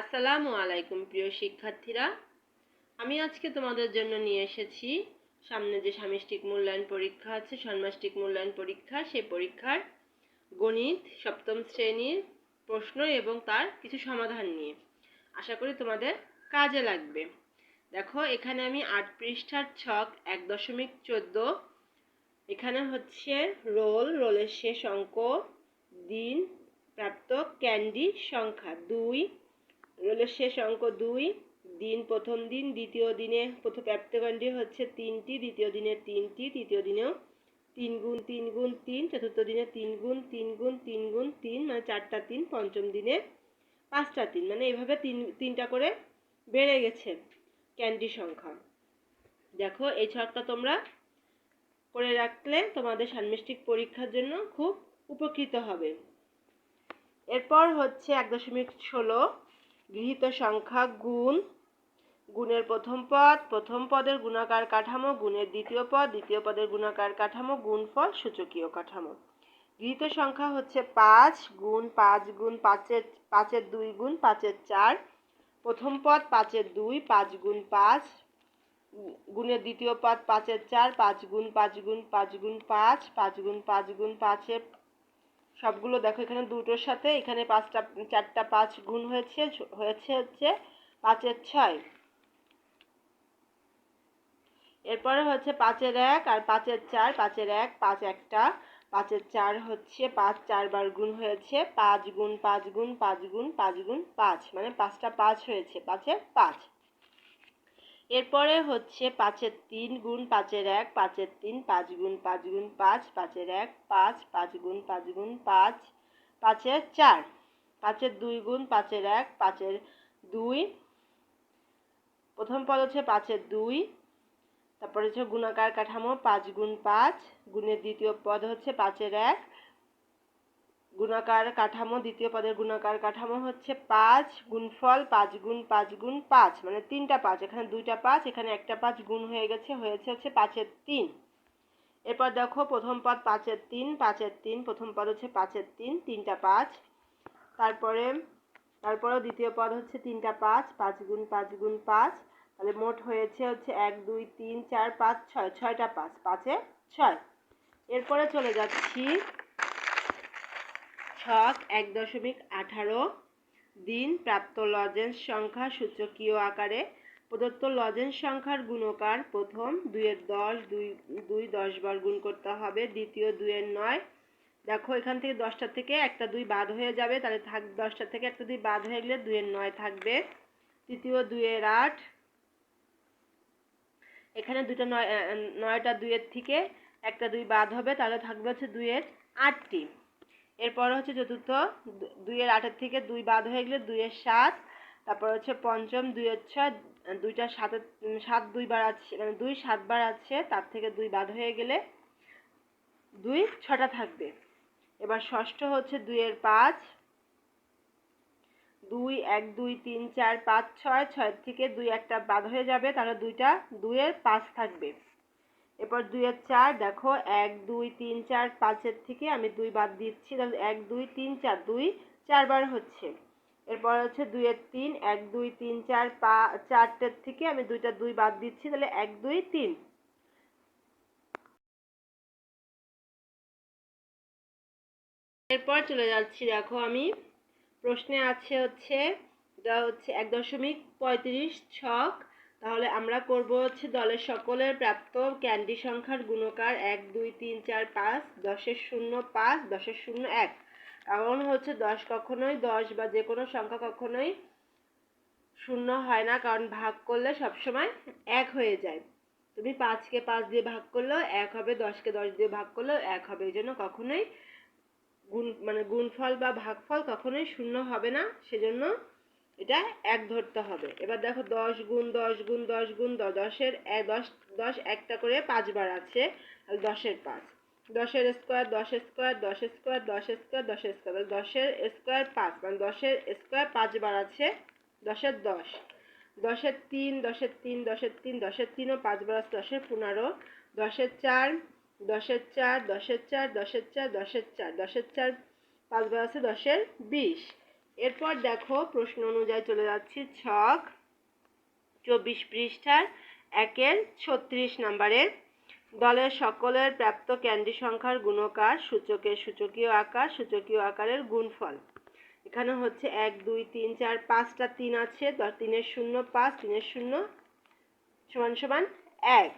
আসসালামু আলাইকুম, প্রিয় শিক্ষার্থীরা। আমি আজকে তোমাদের জন্য নিয়ে এসেছি, সামনে যে সামষ্টিক মূল্যায়ন পরীক্ষা আছে, ষান্মাসিক মূল্যায়ন পরীক্ষা সেই পরীক্ষার গণিত সপ্তম শ্রেণির প্রশ্ন এবং তার কিছু সমাধান নিয়ে। আশা করি তোমাদের কাজে লাগবে। দেখো, এখানে আমি আট পৃষ্ঠার ছক, এক দশমিক চোদ্দ। এখানে হচ্ছে রোল, রোলের শেষ অঙ্ক, দিন, প্রাপ্ত ক্যান্ডি সংখ্যা, দুই। রোলের শেষ অঙ্ক দুই। দিন প্রথম দিন, দ্বিতীয় দিনে প্রথম প্রাপ্তকাণ্ডি হচ্ছে তিনটি, দ্বিতীয় দিনে তিনটি, তৃতীয় দিনেও তিন গুণ তিন গুণ, তিন, চতুর্থ দিনে তিন গুণ তিন গুণ তিন গুণ, তিন মানে চারটা তিন, পঞ্চম দিনে পাঁচটা তিন মানে এইভাবে তিন, তিনটা করে বেড়ে গেছে ক্যান্ডি সংখ্যা। দেখো, এই ছকটা তোমরা করে রাখলে তোমাদের সান্মিষ্টিক পরীক্ষার জন্য খুব উপকৃত হবে। এরপর হচ্ছে এক দশমিক ষোলো গৃহীত সংখ্যা গুণ, গুণের প্রথম পদ, প্রথম পদের গুণাকার কাঠামো, গুণের দ্বিতীয় পদ, দ্বিতীয় পদের গুণাকার কাঠামো, গুণফল, সূচকীয় কাঠামো। গৃহীত সংখ্যা হচ্ছে পাঁচ, গুণ পাঁচ, গুণ পাঁচের পাঁচের দুই গুণ পাঁচের চার। প্রথম পদ পাঁচের দুই, পাঁচ গুণ পাঁচ, গুণের দ্বিতীয় পদ পাঁচের চার, পাঁচ গুণ পাঁচ গুণ পাঁচ গুণ পাঁচ পাঁচ গুণ পাঁচ গুণ পাঁচের সবগুলো দেখো, এখানে দুটোর সাথে, এখানে পাঁচটা, চারটা পাঁচ গুণ হয়েছে হয়েছে হচ্ছে পাঁচের ছয়। এরপরে হচ্ছে পাঁচের এক আর পাঁচের চার, পাঁচের এক, পাঁচ একটা, পাঁচের চার হচ্ছে পাঁচ, চারবার গুণ হয়েছে, পাঁচ গুণ পাঁচ গুণ পাঁচ গুণ পাঁচ গুণ, পাঁচ মানে পাঁচটা পাঁচ হয়েছে, পাঁচের পাঁচ। এরপরে হচ্ছে পাঁচের তিন গুণ পাঁচের এক, পাঁচের তিন পাঁচ গুণ পাঁচ গুণ পাঁচ, পাঁচের এক পাঁচ পাঁচ গুণ পাঁচ গুণ পাঁচ, পাঁচের চার, পাঁচের দুই গুণ পাঁচের এক, পাঁচের দুই, প্রথম পদ হচ্ছে পাঁচের দুই, তারপরে হচ্ছে গুণাকার কাঠামো পাঁচ গুণ পাঁচ, গুণের দ্বিতীয় পদ হচ্ছে পাঁচের এক গুণাকার কাঠামো, দ্বিতীয় পদের গুণাকার কাঠামো হচ্ছে পাঁচ গুণফল, পাঁচ গুণ পাঁচ গুণ, পাঁচ। মানে তিনটা পাঁচ। এখানে দুইটা পাঁচ, এখানে একটা পাঁচ গুণ হয়ে গেছে, হয়েছে হচ্ছে পাঁচের তিন। এরপর দেখো প্রথম পদ পাঁচের তিন পাঁচের তিন, প্রথম পদ হচ্ছে পাঁচের তিন, তিনটা পাঁচ। তারপরে, তারপরেও দ্বিতীয় পদ হচ্ছে তিনটা পাঁচ পাঁচ গুণ পাঁচ গুণ, পাঁচ। তাহলে মোট হয়েছে হচ্ছে এক, দুই, তিন, চার, পাঁচ, ছয়, ছয়টা পাঁচ, পাঁচে ছয়। এরপরে চলে যাচ্ছি ছক এক দশমিক আঠারো দিন প্রাপ্ত লজেন্স সংখ্যা সূচকীয় আকারে প্রদত্ত লজেন্স সংখ্যার গুণকার প্রথম দুইয়ের দশ, দুই দুই, দশ বার গুণ করতে হবে, দ্বিতীয় দুইয়ের নয়। দেখো এখান থেকে দশটা থেকে একটা দুই বাদ হয়ে যাবে, তাহলে থাক, দশটা থেকে একটা দুই বাদ হয়ে গেলে দুইয়ের নয় থাকবে। তৃতীয় দুইয়ের আট। এখানে দুটো নয় নয়টা দুইয়ের থেকে একটা দুই বাদ হবে, তাহলে থাকবে হচ্ছে দুইয়ের আটটি। এরপর হচ্ছে চতুর্থ দুইয়ের আটের থেকে দুই বাদ হয়ে গেলে দুইয়ের সাত, তারপর হচ্ছে পঞ্চম, দুইয়ের ছয়, দুইটা সাতের সাত দুইবার আছে মানে দুই সাতবার আছে, তার থেকে দুই বাদ হয়ে গেলে দুই ছটা থাকবে। এবার ষষ্ঠ হচ্ছে দুইয়ের পাঁচ, দুই, এক, দুই, তিন, চার, পাঁচ, ছয়, ছয়ের থেকে দুই একটা বাদ হয়ে যাবে, তাহলে দুইটা দুইয়ের পাঁচ থাকবে। এরপর দুইয়ের চার, দেখো, এক, দুই, তিন, চার, পাঁচের থেকে আমি দুই বাদ দিচ্ছি, তাহলে এক, দুই, তিন, চার, দুই, চারবার হচ্ছে। এরপর হচ্ছে দুইয়ের তিন, এক, দুই, তিন, চার, পা, চারটের থেকে আমি দুইটা দুই বাদ দিচ্ছি, তাহলে এক, দুই, তিন। এরপর চলে যাচ্ছি, দেখো আমি। প্রশ্নে আছে হচ্ছে হচ্ছে এক দশমিক পঁয়ত্রিশ ছক তাহলে আমরা করব হচ্ছে দলের সকলের প্রাপ্ত ক্যান্ডি সংখ্যার গুণকার এক, দুই, তিন, চার, পাঁচ, দশের শূন্য, পাঁচ, দশের শূন্য, এক। কারণ হচ্ছে দশ কখনোই দশ বা যে কোনো সংখ্যা কখনোই শূন্য হয় না, কারণ ভাগ করলে সবসময় এক হয়ে যায়। তুমি পাঁচকে পাঁচ দিয়ে ভাগ করলেও এক হবে দশকে দশ দিয়ে ভাগ করলেও এক হবে এই জন্য কখনোই গুণ মানে গুণফল বা ভাগফল কখনোই শূন্য হবে না। সেজন্য এটা এক ধরতে হবে। এবার দেখো দশ গুণ দশ গুণ দশ গুণ দশের দশ দশ, একটা করে পাঁচবার আছে। দশের পাঁচ। দশের স্কোয়ার দশ স্কোয়ার দশ স্কোয়ার দশ স্কোয়ার দশ স্কোয়ার। দশের স্কোয়ার পাঁচ মানে দশের স্কোয়ার পাঁচবার আছে, দশের দশ। দশের তিন দশের তিন দশের তিন, দশের তিনও পাঁচবার আছে, দশের পনেরো। দশের চার দশের চার দশের চার দশের চার দশের চার দশের চার পাঁচবার আছে, দশের বিশ। এরপর দেখো প্রশ্ন অনুযায়ী চলে যাচ্ছি। ছক, চব্বিশ পৃষ্ঠার একের ছত্রিশ নাম্বারের দলের সকলের প্রাপ্ত ক্যান্ডি সংখ্যার গুণকার সূচকের সূচকীয় আকার, সূচকীয় আকারের গুণফল। এখানে হচ্ছে এক, দুই, তিন, চার, পাঁচটা তিন আছে। তিনের শূন্য পাঁচ, তিনের শূন্য সমান সমান এক।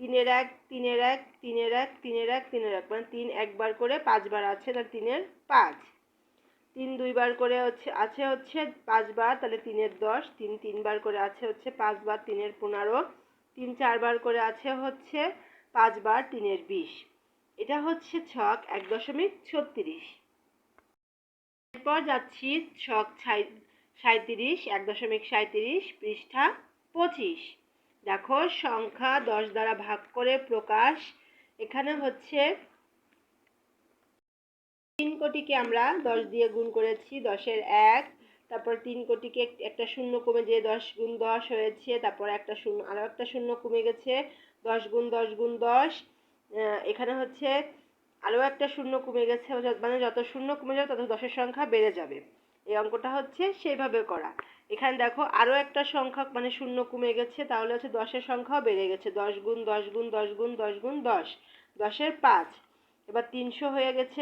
তিনের এক তিনের এক তিনের এক তিনের এক তিনের এক। মানে তিন একবার করে পাঁচবার আছে, তাহলে তিনের পাঁচ। তিন দুইবার করে হচ্ছে, আছে হচ্ছে পাঁচবার, তাহলে তিনের দশ, তিন তিনবার করে আছে হচ্ছে পাঁচবার, তিনের পনেরো, তিন চারবার করে আছে হচ্ছে পাঁচবার, তিনের বিশ। এটা হচ্ছে ছক এক দশমিক ছত্রিশ। এরপর যাচ্ছি ছক সাঁত্রিশ এক দশমিক সাঁত্রিশ পৃষ্ঠা পঁচিশ। দেখো, সংখ্যা দশ দ্বারা ভাগ করে প্রকাশ, এখানে হচ্ছে তিন কোটিকে আমরা দশ দিয়ে গুণ করেছি, দশের এক। তারপর তিন কোটিকে একটা শূন্য কমে যে দশ গুণ দশ হয়েছে, তারপর একটা শূন্য আরও একটা শূন্য কমে গেছে, দশ গুণ দশ গুণ দশ। এখানে হচ্ছে আরও একটা শূন্য কমে গেছে মানে যত শূন্য কমে যাবে তত দশের সংখ্যা বেড়ে যাবে। এই অঙ্কটা হচ্ছে সেইভাবে করা। এখানে দেখো আরও একটা সংখ্যা মানে শূন্য কমে গেছে, তাহলে হচ্ছে দশের সংখ্যাও বেড়ে গেছে, দশ গুণ দশ গুণ দশ গুণ দশ গুণ দশ। দশের পাঁচ এবার তিনশো হয়ে গেছে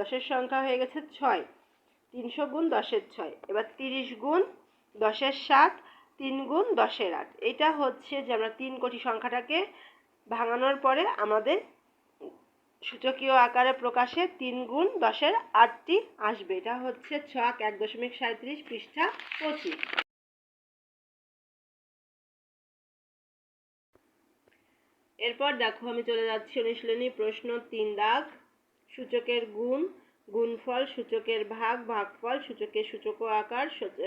দশের সংখ্যা হয়ে গেছে ছয়। তিনশো গুণ দশের ছয়, এবার তিরিশ গুণ দশের সাত, তিন গুণ দশের আট। এটা হচ্ছে যে আমরা তিন কোটি সংখ্যাটাকে ভাঙানোর পরে আমাদের সূচকীয় আকারে প্রকাশে তিন গুণ দশের আটটি আসবে। এটা হচ্ছে ছক এক দশমিক সাঁত্রিশ পৃষ্ঠা পঁচিশ। এরপর দেখো আমি চলে যাচ্ছি অনুশীলনী প্রশ্ন তিন দাগ। সূচকের গুণ, গুণফল, সূচকের ভাগ, ভাগফল, সূচকের সূচক আকার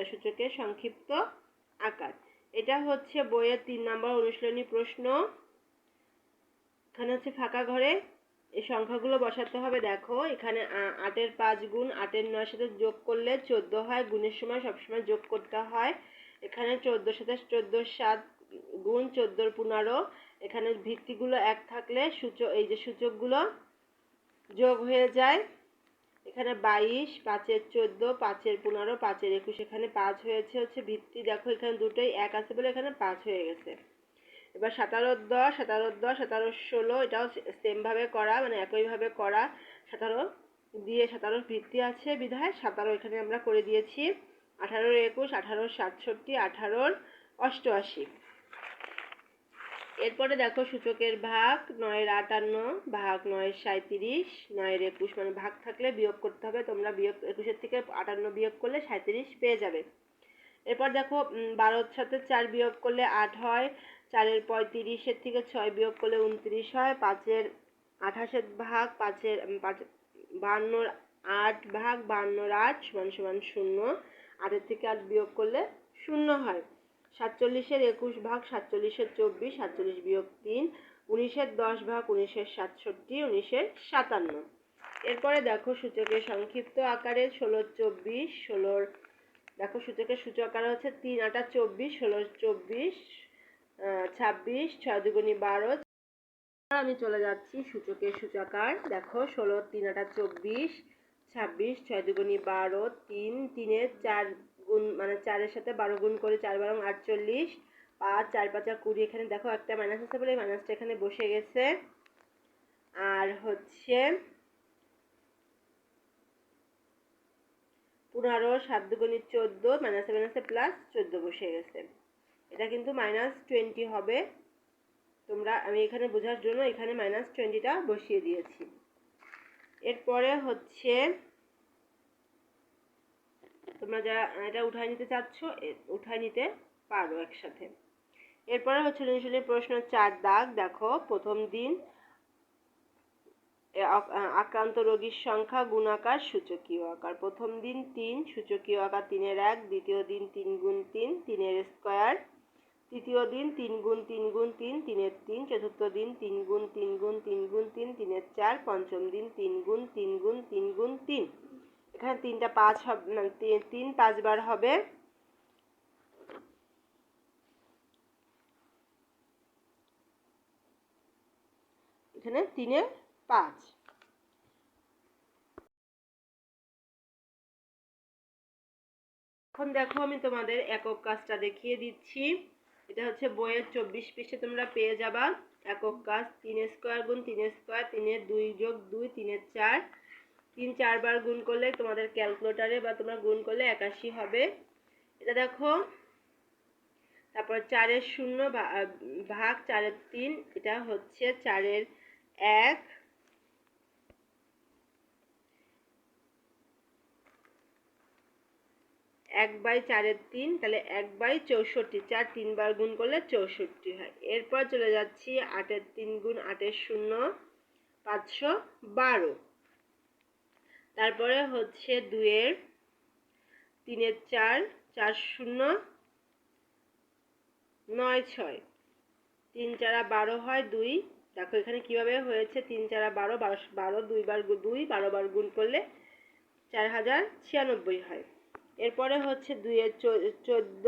সূচকের সংক্ষিপ্ত আকার। এটা হচ্ছে বইয়ের তিন নম্বর অনুশীলনী প্রশ্ন। এখানে হচ্ছে ফাঁকা ঘরে এই সংখ্যাগুলো বসাতে হবে। দেখো, এখানে আটের পাঁচ গুণ, আটের নয় সাথে যোগ করলে চোদ্দ হয়। গুণের সময় সবসময় যোগ করতে হয়। এখানে চোদ্দোর সাথে চোদ্দোর সাত গুণ, চোদ্দোর পনেরো। এখানে ভিত্তিগুলো এক থাকলে সূচক এই যে সূচকগুলো যোগ হয়ে যায়। এখানে বাইশ, পাঁচের চোদ্দ, পাঁচের পনেরো, পাঁচের একুশ, এখানে পাঁচ হয়েছে হচ্ছে ভিত্তি। দেখো এখানে দুটোই এক আছে বলে এখানে পাঁচ হয়ে গেছে। এবার সাতারো দশ সাতারো দশ, সাতারো ষোলো, এটাও সেমভাবে করা মানে একইভাবে করা। সাতারো দিয়ে সাতারোর ভিত্তি আছে বিধায়, সাতারো এখানে আমরা করে দিয়েছি। আঠারোর একুশ, আঠারোর সাতষট্টি, আঠারোর অষ্টআশি। এরপরে দেখো সূচকের ভাগ, নয়ের আটান্ন, ভাগ নয়ের সাঁত্রিশ নয়ের একুশ মানে ভাগ থাকলে বিয়োগ করতে হবে, তোমরা বিয়োগ, একুশের থেকে আটান্ন বিয়োগ করলে সাঁত্রিশ পেয়ে যাবে। এরপর দেখো বারোর সাথে চার বিয়োগ করলে আট হয়, চারের পঁয়ত্রিশের থেকে ছয় বিয়োগ করলে উনত্রিশ হয়, পাঁচের আঠাশের ভাগ, পাঁচের পাঁচ বান্নর আট ভাগ বান্নর আট সমান সমান শূন্য, আটের থেকে আট বিয়োগ করলে শূন্য হয়। সাতচল্লিশের একুশ ভাগ সাতচল্লিশের চব্বিশ, সাতচল্লিশ বিয়োগ তিন, উনিশের দশ ভাগ, উনিশের সাতষট্টি, উনিশের সাতান্ন। এরপরে দেখো সূচকের সংক্ষিপ্ত আকারে ষোলো চব্বিশ, ষোলোর, দেখো সূচকের সূচক আকার হচ্ছে তিন, আটা চব্বিশ ষোলো চব্বিশ ছাব্বিশ, ছয় দুগুণি বারো। আমি চলে যাচ্ছি সূচকের সূচকার। দেখো ষোলো, তিন, আটা চব্বিশ, ছাব্বিশ, ছয় দুগুণি বারো, তিন, তিনের চার গুণ মানে চারের সাথে বারো গুণ করে চার বারো আটচল্লিশ। পাঁচ, চার, পাঁচা কুড়ি, এখানে দেখো একটা মাইনাস আছে বলে মাইনাসটা এখানে বসে গেছে। আর হচ্ছে পনেরো, সাত দুগুণি চোদ্দ মাইনাসে মাইনাসে প্লাস চোদ্দ বসে গেছে। এটা কিন্তু মাইনাস টোয়েন্টি হবে। তোমরা, আমি এখানে বোঝার জন্য এখানে মাইনাস টোয়েন্টিটা বসিয়ে দিয়েছি। এরপরে হচ্ছে তোমরা যারা এটা উঠায় নিতে চাচ্ছ উঠায় নিতে পারো একসাথে। এরপরে হচ্ছে অনুশীলনী প্রশ্ন, চার দাগ, দেখো, প্রথম দিন আক্রান্ত রোগীর সংখ্যা, গুণাকার, সূচকীয় আকার। প্রথম দিন তিন, সূচকীয় আকার তিনের এক, দ্বিতীয় দিন তিন গুণ তিন, তিনের স্কোয়ার। তৃতীয় দিন তিন গুণ তিন গুণ তিন, তিনের তিন। চতুর্থ দিন তিন গুণ তিন গুণ তিন গুণ তিন, তিনের চার। পঞ্চম দিন তিন গুণ তিন গুণ তিন গুণ তিন। এখানে তিনটা পাঁচ হবে তিন পাঁচবার হবে। এখানে তিনে পাঁচ। এখন দেখো আমি তোমাদের একক কাজটা দেখিয়ে দিচ্ছি। এটা হচ্ছে বইয়ের চব্বিশ পৃষ্ঠে তোমরা পেয়ে যাবা। একক কাজ তিন স্কোয়ার গুণ তিন স্কোয়ার, তিনের দুই যোগ দুই, তিনের চার। তিন চারবার গুণ করলে তোমাদের ক্যালকুলেটারে বা তোমরা গুণ করলে একাশি হবে। এটা দেখো। তারপর চারের শূন্য ভাগ চারের তিন, এটা হচ্ছে চারের এক। এক বাই চারের তিন, তাহলে এক বাই চৌষট্টি। চার তিনবার গুণ করলে চৌষট্টি হয়। এরপর চলে যাচ্ছি আটের তিন গুণ আটের শূন্য, পাঁচশো বারো। তারপরে হচ্ছে দুয়ের তিনের চার চার শূন্য, নয় ছয়। তিন চারা বারো হয় দুই। দেখো এখানে কীভাবে হয়েছে? তিন চারা বারো বারো বারো দুইবার দুই, বারো বার গুণ করলে চার হাজার ছিয়ানব্বই হয়। এরপরে হচ্ছে দুইয়ের চোদ্দ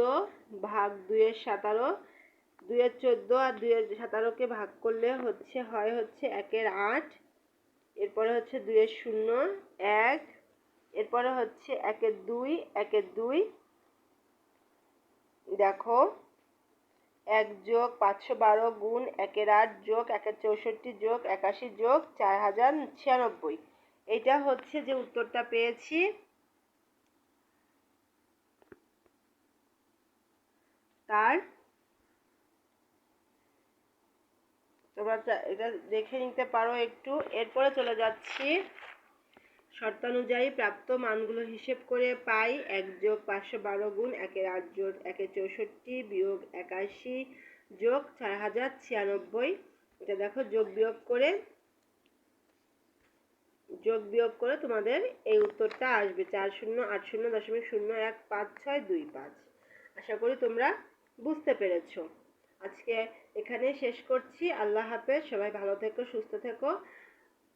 ভাগ দুইয়ের সাতারো। দুইয়ের চোদ্দ আর দুইয়ের সাতারোকে ভাগ করলে হচ্ছে হয় হচ্ছে একের আট। এরপরে হচ্ছে দুইয়ের শূন্য, এক, এরপরে হচ্ছে একের দুই একের দুই। দেখো, এক যোগ পাঁচশো বারো গুণ একের আট যোগ, একের চৌষট্টি যোগ, একাশি যোগ, চার হাজার ছিয়ানব্বই। এটা হচ্ছে যে উত্তরটা পেয়েছি। তার তোমরা এটা দেখে নিতে পারো একটু। এরপরে চলে যাচ্ছি। শর্তানুযায়ী প্রাপ্ত মানগুলো হিসেব করে পাই। এক যোগ পাঁচশো বারো গুণ একের আট যোগ একের চৌষট্টি বিয়োগ একাশি যোগ চার হাজার ছিয়ানব্বই। এটা দেখো, যোগ বিয়োগ করে, যোগ বিয়োগ করে তোমাদের এই উত্তরটা আসবে। চার শূন্য, আট শূন্য দশমিক শূন্য এক পাঁচ ছয় দুই পাঁচ। আশা করি তোমরা বুঝতে পেরেছ। আজকে এখানে শেষ করছি। আল্লাহ হাফেজ, সবাই ভালো থেকো, সুস্থ থেকো।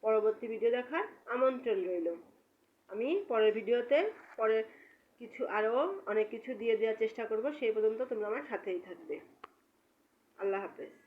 পরবর্তী ভিডিও দেখার আমন্ত্রণ রইল। আমি পরের ভিডিওতে পরে কিছু আরও অনেক কিছু দিয়ে দেওয়ার চেষ্টা করব। সেই পর্যন্ত তোমরা আমার সাথেই থাকবে। আল্লাহ হাফেজ।